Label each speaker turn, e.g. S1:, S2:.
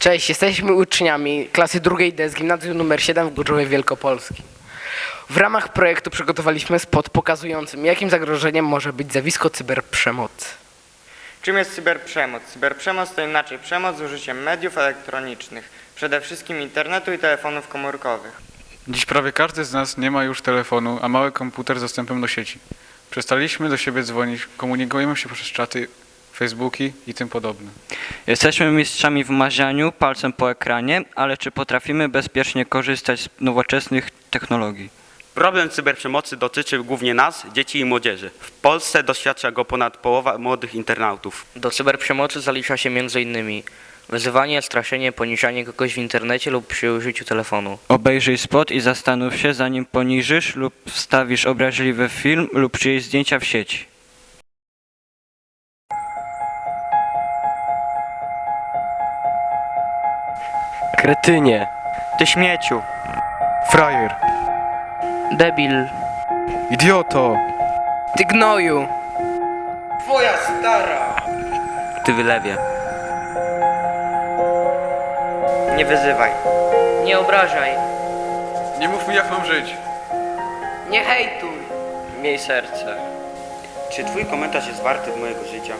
S1: Cześć, jesteśmy uczniami klasy drugiej D z gimnazjum nr 7 w Gorzowie Wielkopolskim. W ramach projektu przygotowaliśmy spot pokazującym, jakim zagrożeniem może być zjawisko cyberprzemocy.
S2: Czym jest cyberprzemoc? Cyberprzemoc to inaczej przemoc z użyciem mediów elektronicznych, przede wszystkim internetu i telefonów komórkowych.
S3: Dziś prawie każdy z nas nie ma już telefonu, a mały komputer z dostępem do sieci. Przestaliśmy do siebie dzwonić, komunikujemy się przez czaty, Facebooki i tym podobne.
S4: Jesteśmy mistrzami w mazianiu palcem po ekranie, ale czy potrafimy bezpiecznie korzystać z nowoczesnych technologii?
S5: Problem cyberprzemocy dotyczy głównie nas, dzieci i młodzieży. W Polsce doświadcza go ponad połowa młodych internautów.
S6: Do cyberprzemocy zalicza się m.in. wyzywanie, straszenie, poniżanie kogoś w internecie lub przy użyciu telefonu.
S4: Obejrzyj spot i zastanów się, zanim poniżysz lub wstawisz obraźliwy film lub czyjeś zdjęcia w sieci.
S7: Kretynie.
S2: Ty śmieciu!
S3: Frajer!
S6: Debil.
S3: Idioto!
S1: Ty gnoju!
S2: Twoja stara!
S5: Ty wylewie.
S2: Nie wyzywaj.
S6: Nie obrażaj.
S3: Nie mów mi jak mam żyć!
S1: Nie hejtuj!
S2: Miej serce.
S5: Czy twój komentarz jest warty mojego życia?